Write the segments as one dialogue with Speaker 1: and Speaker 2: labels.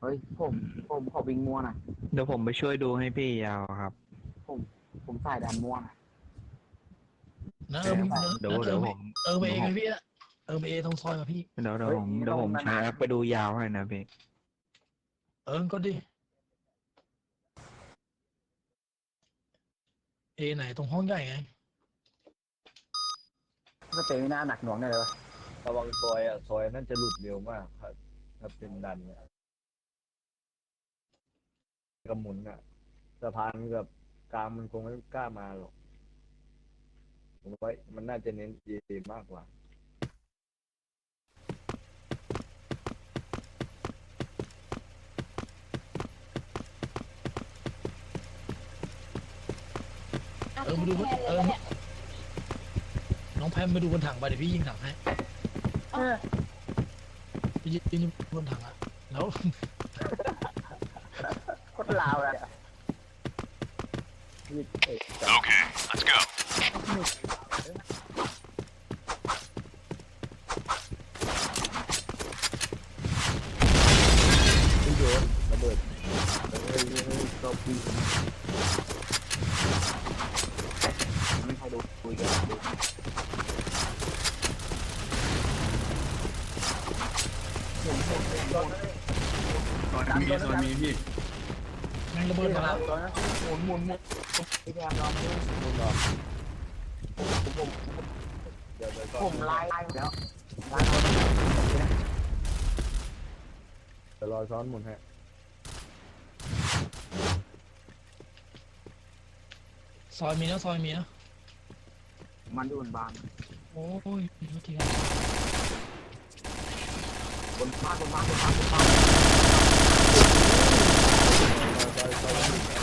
Speaker 1: เฮ้ยผมผมขอวิ่งมัวหน่อย
Speaker 2: เดี๋ยวผมไปช่วยดูให้พี่ยาวครับ
Speaker 1: ผมสายดันมัวหน่อย
Speaker 3: นะเออมึง
Speaker 2: เดี๋ยว
Speaker 3: เออ
Speaker 2: เดี๋ยวผม
Speaker 3: เออไปเองเลยพี่อะเออไปเองตรงซอยมาพี่
Speaker 2: เดี๋ยวเดี๋ยวผมเดี๋ยวผมใช้แอปไปดูยาวให้นะพี่
Speaker 3: เออก็ดิเอไหนตรงห้องใหญ่ไง
Speaker 1: ก็เตะไม่น่าหนักหน่วงแน่เลยวะ
Speaker 4: ระวังซอยอะซอยนั่นจะหลุดเร็วมากครับถ้าเป็นดันเนี่ย กระหมุนอะสะพานกับกลางมันคงไม่กล้ามาหรอกผมว่ามันน่าจะเน้นเอมากกว่า
Speaker 3: เออมาดูเออมาน้องแพมมาดูบนถังไปเดี๋ยวพี่ยิงถังให้
Speaker 1: เออ
Speaker 3: พี่ยิงบนถังอะแล้ว
Speaker 1: โคตร ลาวเลยอะ
Speaker 4: นี่เอ๊ะ
Speaker 5: Okay, let's go.
Speaker 4: ที่โยนระเบิด
Speaker 1: เฮ้ยเฮ้ยเฮ้ยเราปีไม่ใครดูคุยกันดู
Speaker 6: ตอนมีตอนมีพี่
Speaker 3: แม่ง ระเบิดมาแล้ว
Speaker 1: หมุนหมุนหมุนพี่แพมลองดู
Speaker 4: มุนออก
Speaker 1: ผมผม
Speaker 4: เดี๋ยวเดี๋ยวก่อน
Speaker 1: ผมไล่ไล่แล้วไล่
Speaker 4: เดี๋ยวรอซ้อนหมุนให้
Speaker 3: ซอยมีนะซอยมีนะ
Speaker 1: มันอยู่บนบาน
Speaker 3: โอ้ยโทษทีครับ
Speaker 1: บนบ้านบนบ้านบนบ้านบนบ้าน
Speaker 4: Thank you.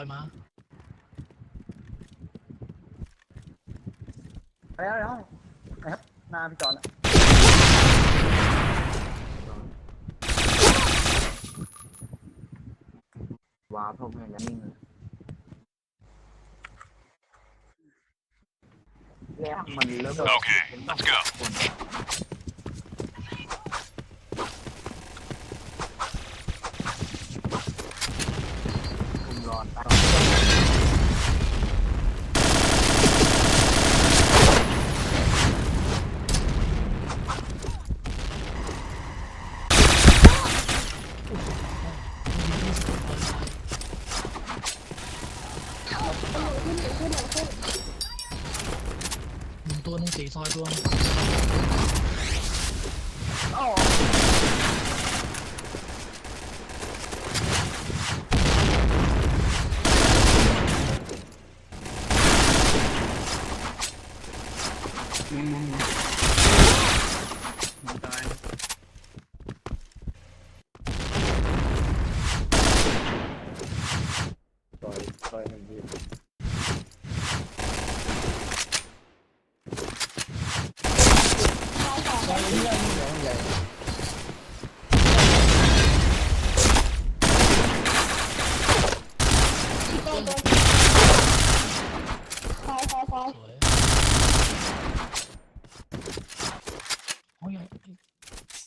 Speaker 4: อย
Speaker 1: มาแล้
Speaker 3: ว
Speaker 1: แล้วนะครับหน้าพี่จอนว้าวผมเห็นแล้วนิ่งเลยแล้วมันเริ่ม
Speaker 5: Okay, let's go.
Speaker 1: คุม
Speaker 3: ตัวหนึ่งสีซอยตัวหนึ่ง
Speaker 6: หมุนหมุนหมุนหมุนตาย
Speaker 4: ซอยซอยหนึ่งพี่
Speaker 3: ซอยเรื่อย
Speaker 4: น้องใหญ่
Speaker 3: สวยโอ้ย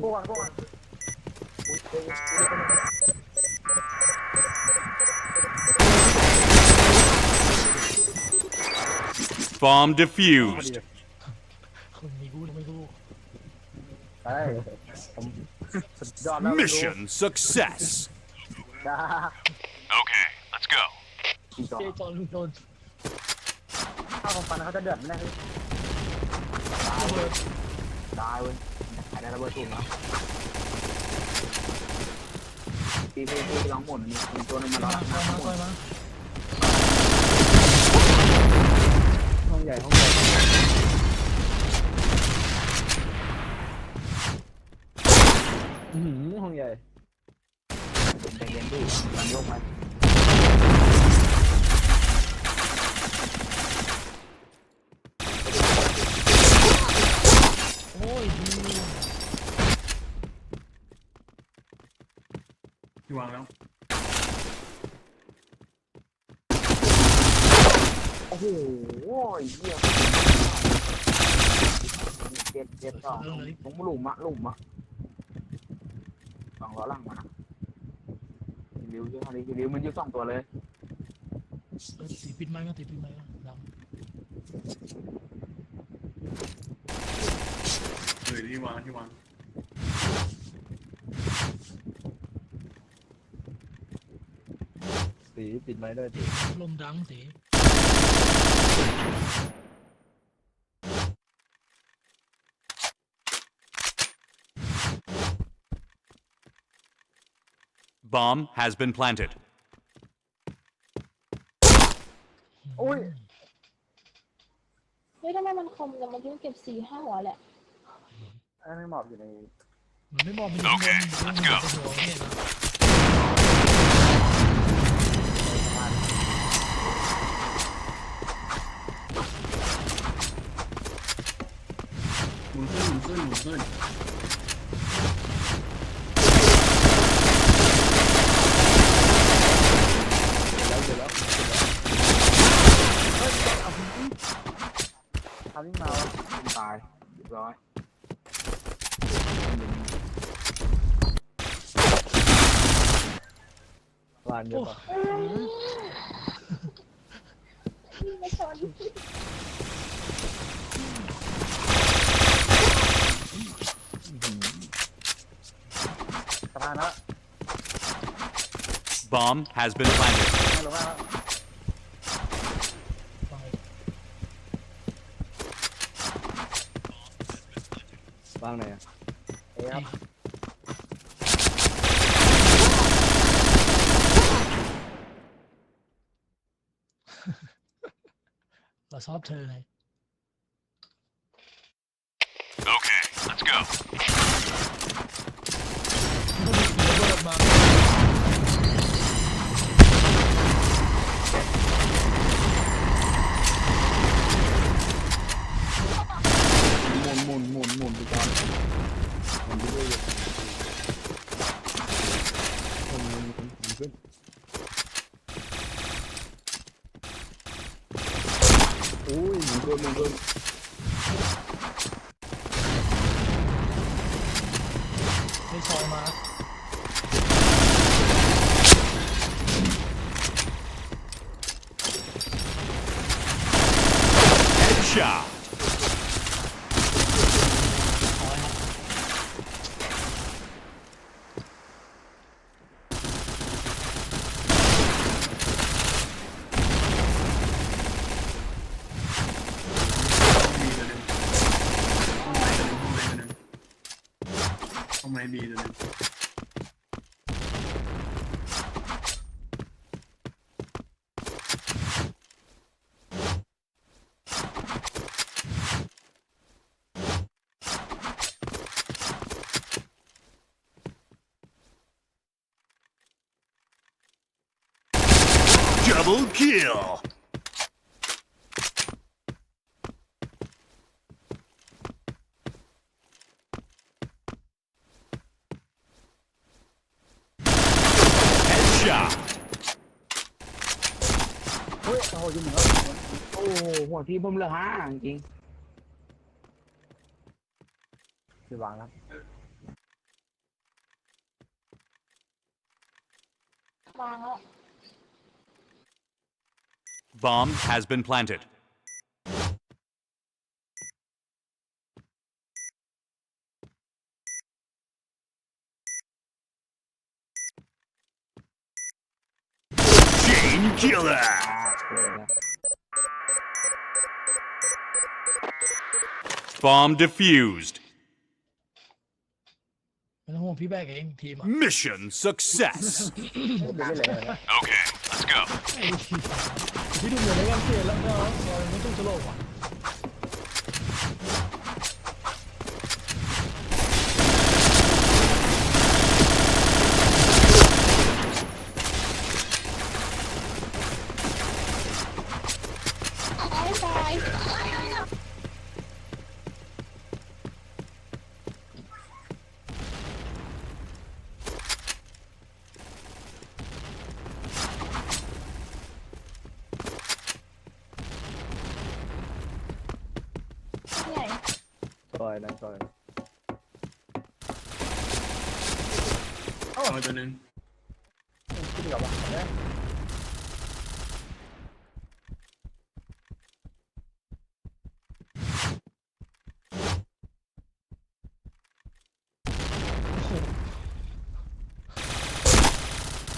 Speaker 1: กู้อ่ะกู้อ่ะอุ้ยเอ้ยเอ้ยเอ้ย
Speaker 5: Bomb defused.
Speaker 3: คนมีกูหรือไม่กู
Speaker 1: เฮ้ยผมสุดยอดแล้ว
Speaker 5: Mission success.
Speaker 1: จ้า
Speaker 5: Okay, let's go.
Speaker 1: อีกต่อ
Speaker 3: เจจอนลุงโดน
Speaker 1: ถ้าผมฟันเขาจะเดือดไหมเนี่ยตายเว้ยตายเว้ย ขายได้ระเบิดถูกแล้วพี่พี่พี่ลองหมุนมีมีตัวหนึงมาแล้ว
Speaker 3: มาคอยมาคอยมา
Speaker 4: ห้องใหญ่ห้องใหญ่อื้อหือห้องใหญ่
Speaker 1: ใจเย็นดิลองยกมา
Speaker 3: โอ้ยดู
Speaker 6: ที่ วางแล้ว
Speaker 1: โอ้โหเหี้ยเจ็ดเจ็ดสองผมหลุมอะหลุมอะสองล้อหลังมานะริวเยอะอะไรริวมันอยู่สองตัวเลย
Speaker 3: เออตีปิดไม้ก็ตีปิดไม้ก็ด
Speaker 6: เออที่วางที่วาง
Speaker 4: สีปิดไม้ด้วยดิำ
Speaker 3: ลมดังตี
Speaker 5: Bomb has been planted.
Speaker 1: โอ้ย
Speaker 7: เฮ้ยทำไมมันคมแต่มันเพิ่งเก็บสี่ห้าหัวแหละ
Speaker 1: อันนี้หมอบอยู่ใน
Speaker 3: มันไม่มองไปดูบนมันจะหัวเนี่ยนะ
Speaker 6: หมุนขึ้นหมุนขึ้นหมุนขึ้น
Speaker 4: แล้วเสร็จแล้ว
Speaker 1: ทำนี่มาวะคุณตายเรียบร้อย
Speaker 4: วางเยอะป่ะ
Speaker 7: พี่ไม่ ชน
Speaker 1: สะพานแล้ว
Speaker 5: Bomb has been planted.
Speaker 1: ไม่รู้ว่า
Speaker 3: ฟัง
Speaker 4: วางไหนอะ
Speaker 1: เอ๊ะครับ
Speaker 3: เราชอบเธอไง
Speaker 5: Okay, let's go.
Speaker 3: ก็มีเสียงระเบิดมา
Speaker 4: หมุ
Speaker 6: hediye edelim.
Speaker 5: Double kill!
Speaker 1: โอ้โหอยู่เหมือนกันโอ้โหหัวที่ผมเหลือห้าจริงพี่วางแล้ว
Speaker 7: วางแล้ว
Speaker 5: Bomb has been planted. Chain killer.
Speaker 2: เ Bomb
Speaker 5: defused.
Speaker 3: Team?
Speaker 5: Mission success. okay, let's go.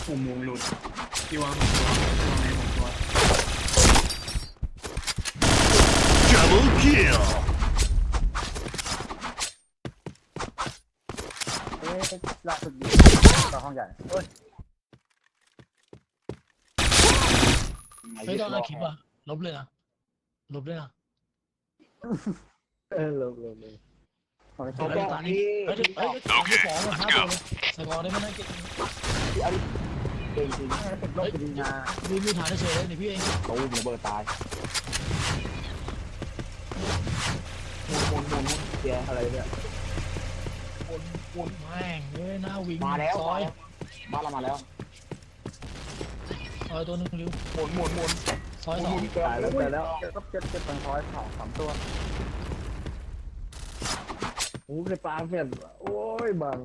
Speaker 6: ผมมุงหลุดพี่วางผมตัววางให้ผมตัว
Speaker 5: Double kill.
Speaker 1: เอ๊ะล่าสุดดีต่อห้องใหญ่เอ้ย
Speaker 3: เฮ้ยตอนนั้นคลิปอะลบเลยนะลบเลยนะ
Speaker 4: เออลงลงเลย
Speaker 1: ของ
Speaker 3: เฮ้
Speaker 1: เขา
Speaker 3: ย
Speaker 1: บอก
Speaker 3: ตอนนี้เฮ้ยเฮ้ยตอนนี้สองอะห้าตัวเลยสกอร์ได้ไม่น่าเก่ง
Speaker 1: เก่ งจริงๆเป็นโรคดีนา
Speaker 3: มีมีฐานเฉยเลยนี่พี่เอง
Speaker 1: ตูมระเบิดตายหมุนหมุนหมุนเสียอะไรเนี่ย
Speaker 3: แม่งเอ้ยหน้าวิ่ง
Speaker 1: มาแล้ว
Speaker 3: ซอย
Speaker 1: บ้านเรามาแล้ว
Speaker 3: ซอยตัวหนึงริ้ว
Speaker 1: หมุนหมุนหมุน
Speaker 3: ซอยสอง
Speaker 4: ตายแล้วตายแล้ว
Speaker 1: เจ็ดก็เจ็ดเจ็ดตังร้อยสองสามตัว
Speaker 4: โอ้ในปลาเพื่อนโอ้ยบัง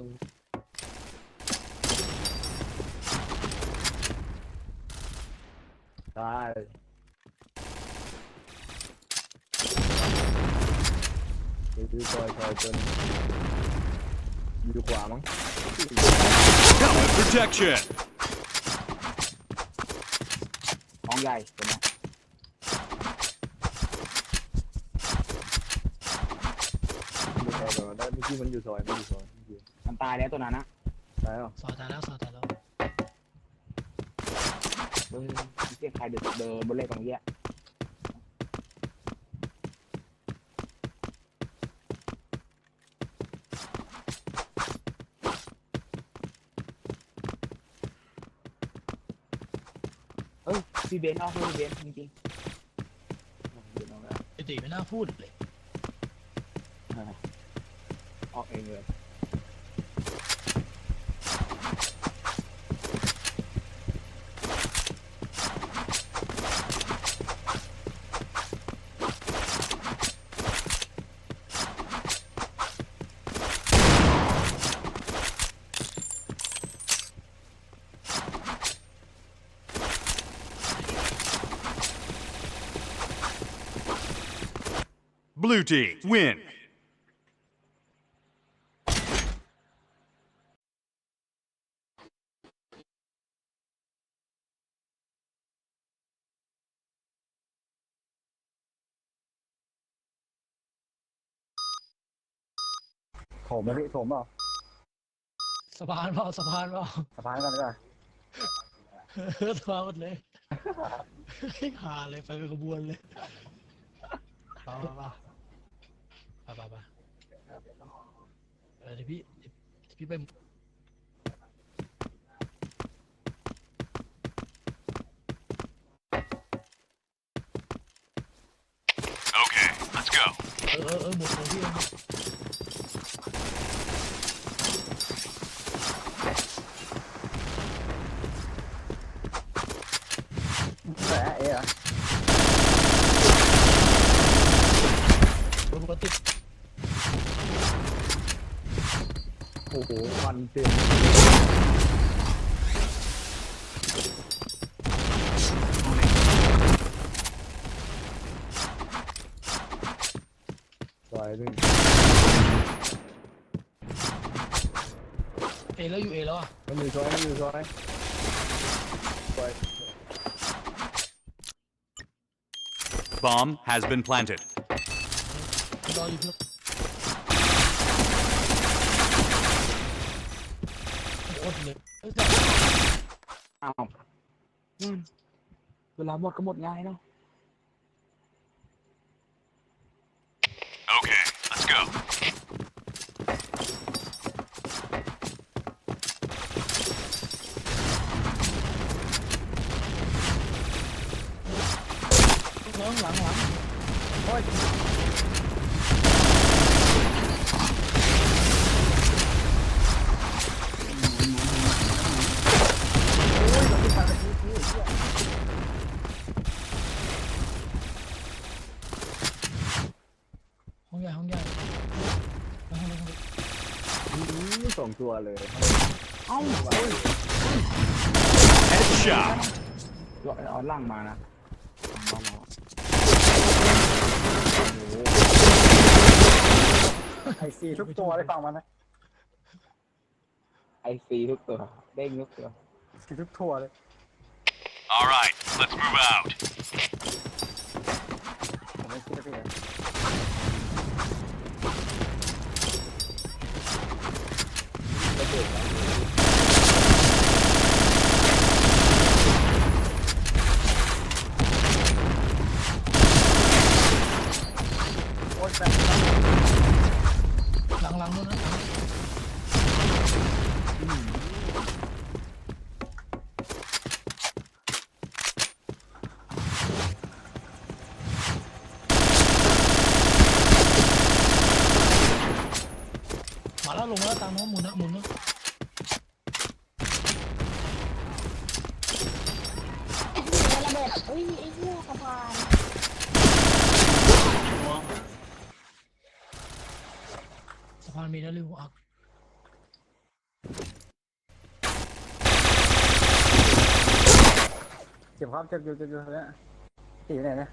Speaker 4: ตายดูซอยซอยจนอยู่ขวามั้ง
Speaker 5: Helmet protection.
Speaker 1: ห้องใหญ่เห็นไหม
Speaker 4: อยู่ซอยก่อนได้เมื่อกี้มันอยู่ซอยมันอยู่ซอยมันอยู่
Speaker 1: มันตายแล้วตัวนั้นนะ
Speaker 4: ตายแล้ว
Speaker 3: ซอยตายแล้วซอยตายแล้ว
Speaker 1: เฮ้ยเรียกใครเดินเดินบนเลขตรงนี้เอ้ยพี่เบนซ์เอาพี่เบนซ์จริงๆเบนซ์เอาแล้ว
Speaker 3: ไอติไม่น่าพูดเลย
Speaker 1: ออกเองเลย
Speaker 5: Blue team win.
Speaker 1: โถมไหมพี่โถมเปล่า
Speaker 3: สะพานเปล่าสะพานเปล่า
Speaker 1: สะพานกันดีกว่า
Speaker 3: เออสะพานหมดเลย ให้ขาเลยไปเป็นขบวนเลยไปไปไปไปไปไปเออเดี๋ ยวพี่เดี๋ยวพี่ไป
Speaker 5: Okay, let's go.
Speaker 3: เออเออเออหมดเลยพี่เอง
Speaker 1: แต่เอ๋อะ
Speaker 3: รถปกติ
Speaker 4: โอ้โหฟันเต็มซอยหนึ่ง
Speaker 3: เอแล้วอยู่เอ แล้วอะ
Speaker 4: มันอยู่ซอยมันอยู่ซอยซอย
Speaker 8: Bomb has been planted.
Speaker 3: รออยู่เพื่อนโอ้โหเลยเอ้ยแต่
Speaker 1: อ้าวอืมเวลาหมดก็หมดง่ายเนาะ
Speaker 8: Okay, let's go.
Speaker 3: น้องหลังหลัง
Speaker 9: โอ้ยโอ้ยเราไปทำแบบนี้พี่เหี้ย
Speaker 3: ห้องใหญ่ห้องใหญ่ห้องเล็กห้องเล็ก
Speaker 4: องตัวเลย
Speaker 1: เอ้า
Speaker 8: Headshot.
Speaker 1: เอาเอาล่างมานะเอามา
Speaker 9: ไอซีทุกตัวเลยฟังมันนะ
Speaker 1: ไอซีทุกตัวเด้งทุกตัว
Speaker 9: ซีทุกตัวเลย
Speaker 8: All right, let's move out.
Speaker 9: ผมไม่คิดว่าพี่ เลย โอ้ยแบบ
Speaker 3: หลังหลังนู้นนะหลังมาแล้วลงมาแล้วตามน้องหมุนนะหมุนนะ
Speaker 7: ไอ้เหี้ยระเบิดอุ้ยไอ้เหี้ยสะพาน
Speaker 3: สะพานมีนะริวอัก
Speaker 9: เจ็บครับเจ็บอยู่เจ็บอยู่เนี่ยตีไหนเนี่ย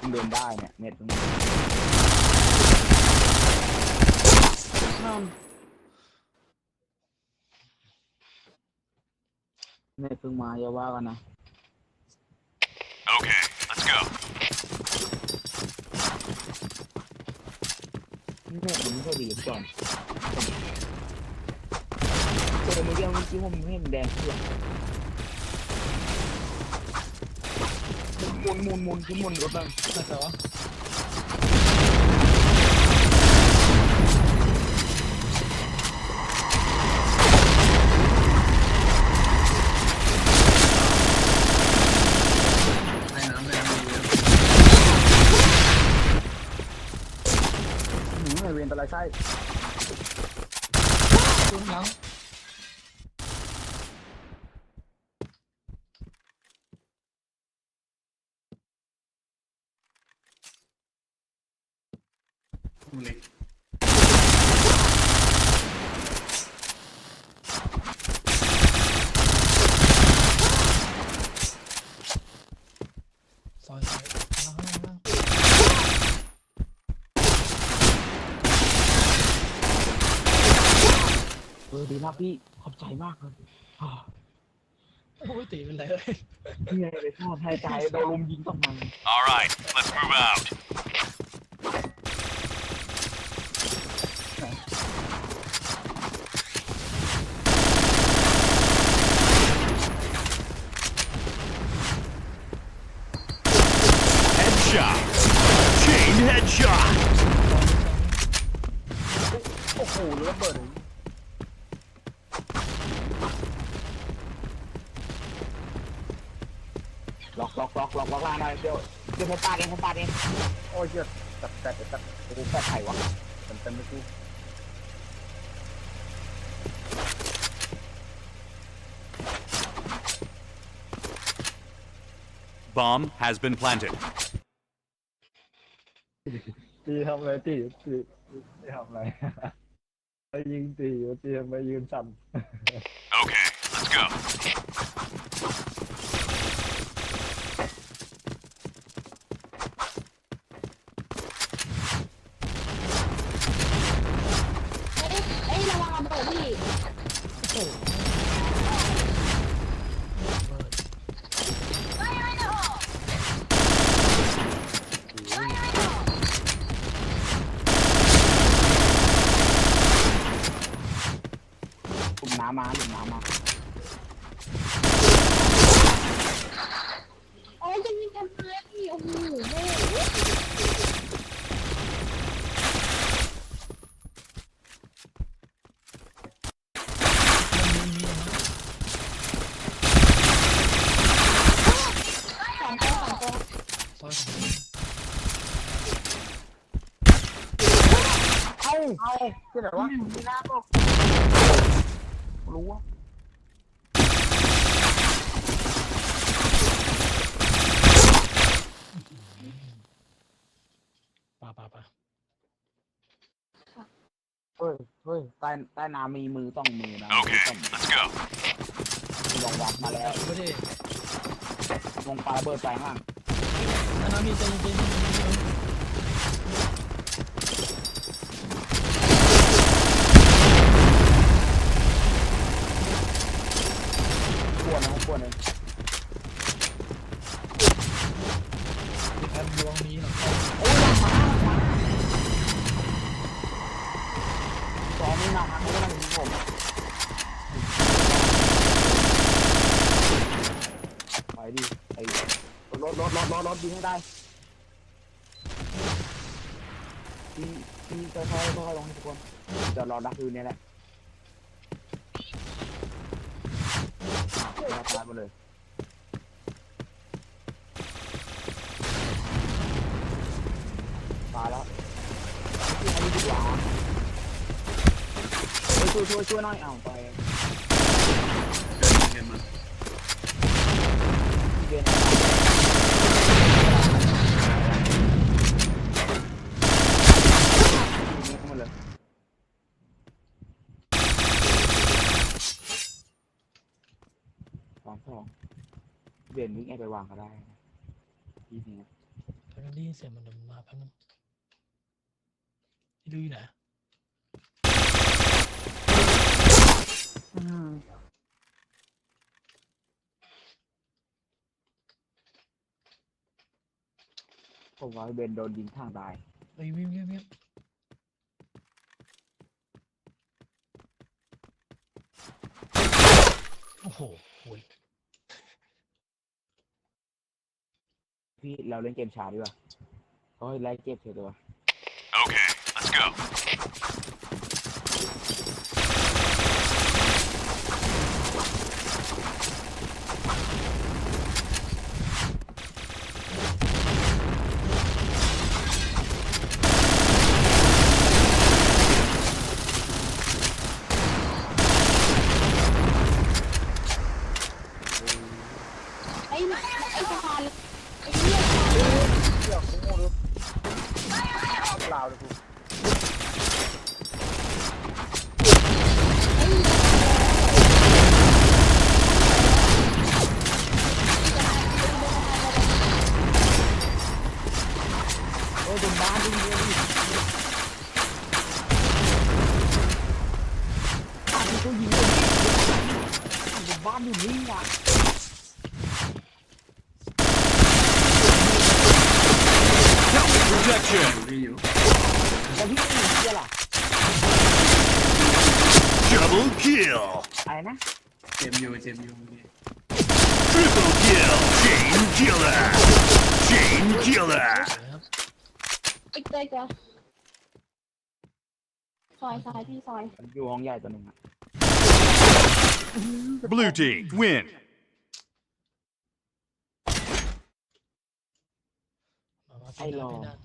Speaker 1: มันเดินได้เนี่ยเน็ตมันเน็ตเพิ่งมาอย่าว่ากันนะ
Speaker 8: Okay, let's go.
Speaker 1: เน็ตมันไม่ค่อยดีก่อนตัวเมื่อกี้เมื่อกี้ผมเห็นแดงขึ้นหมุนหมุนหมุนขึ้นหมุนรถบ้าง
Speaker 3: แต่แต่ว่า
Speaker 9: ไอเวนตะไรใช่
Speaker 3: ตุ้นหลัง
Speaker 1: เล็ก
Speaker 3: ซอยซอยหลังหลังหลัง
Speaker 1: เออดีมาก พี่ขอบใจมากเลยอ่า
Speaker 3: โอ้ยตีเป็นไรเอ้ย
Speaker 1: พี่อะไรเลยชอบให้ใจโดนลุมยิงต้องมัน
Speaker 8: All right, let's move out. Headshot. Chain headshot.
Speaker 9: โอ้โหระเบิด
Speaker 1: ล็อกล็อกล็อกล็อกล็อกล่างได้เดี๋ยวเดี๋ยวผมปาดเองผมปาดเอง
Speaker 9: โอ้ยเยอะตัดแต่ตัด
Speaker 1: โอ้โหแปดไข่วะ
Speaker 9: เต็มเต็มไปกู
Speaker 1: ม
Speaker 5: Bomb has been planted.
Speaker 4: ตีทำอะไรตีตีตีทำอะไร ไปยิงตีอยู่ตีทำไมยืนสั่น
Speaker 5: Okay, let's go.
Speaker 7: เอ้ยระวังระเบิดพี่
Speaker 1: กลุ่มน้ำมาหลุมน้ำมา
Speaker 7: โอ้ยจะยิงกันไหมพี่โอ้โหแม่
Speaker 3: มันมีมีนะ
Speaker 7: สองตัวสองตัว
Speaker 3: ซอยของ
Speaker 1: เอ้าเอ้า ที่ไหนวะมีหน้าก็รู้ว่า
Speaker 3: ป่าป่าป่า
Speaker 1: เฮ้ยเฮ้ยใต้ใต้น้ำมีมือต้องมือนะ
Speaker 5: Okay, let's go.
Speaker 1: ลองวัดมาแล้ว
Speaker 3: ไม่ได้
Speaker 1: ลงปลาระเบิดใส่ห้าง
Speaker 3: นะนะมีใจเย็น
Speaker 1: ปวดนะปวดเลย
Speaker 3: มีแผ่นดวงนี้หรอ
Speaker 1: สองนี่นะไม่ต้องยิงผมไปดิไอ้รถรถรถรถรถยิงให้ได้ที่ที่ค่อยๆค่อยๆลงให้ทุกคนจะ รอดักคืนนี้แหละเดี๋ยวตายไปเลยตายแล้วช่วยช่วยช่วยหน่อยเอาไป
Speaker 6: เห็นมัน
Speaker 1: เวียนมาเลยสองสอง เวียนวิ่งไอไปวางก็ได้นะที่นี้
Speaker 3: แป๊บนึงได้ยินเสียงมันเดินมาแป๊บนึงที่ดูอยู่ไหน
Speaker 1: ผมว่าเบนโดนยิงข้างตาย
Speaker 3: เฮ้ยวิ่งวิ่งวิ่งโอ้โหโอ้ย
Speaker 1: พี่เราเล่นเกมช้าดีกว่าเขาให้ไล่เก็บเถอะตัว
Speaker 5: Okay, let's go.
Speaker 7: ไอ้ไอ้สะพานไอ้เหี้ย
Speaker 1: เดี๋ยวกูโง่เลยเปล่าเลยกู โอ้ยโดน บ้านดิเงี้ยดิบ้านที่เขายิงเลยโดนบ้านอยู่นี่อะ
Speaker 5: Protection.
Speaker 6: พี่อยู่
Speaker 1: แต่พี่ไม่ยิงเหี้ยล่ะ
Speaker 5: Double kill.
Speaker 1: อะไรนะ
Speaker 6: เจ็บอยู่เจ็บอยู่พี่
Speaker 5: Triple kill. Chain killer. Chain killer.
Speaker 3: ครับ
Speaker 7: ไอ้เตยก็ซอยซอยพี่ซอย
Speaker 1: มันอยู่ห้องใหญ่ตัวหนึ่งอะ
Speaker 5: Blue team win.
Speaker 3: มามา
Speaker 1: ไอ้รอ
Speaker 3: พี่นัน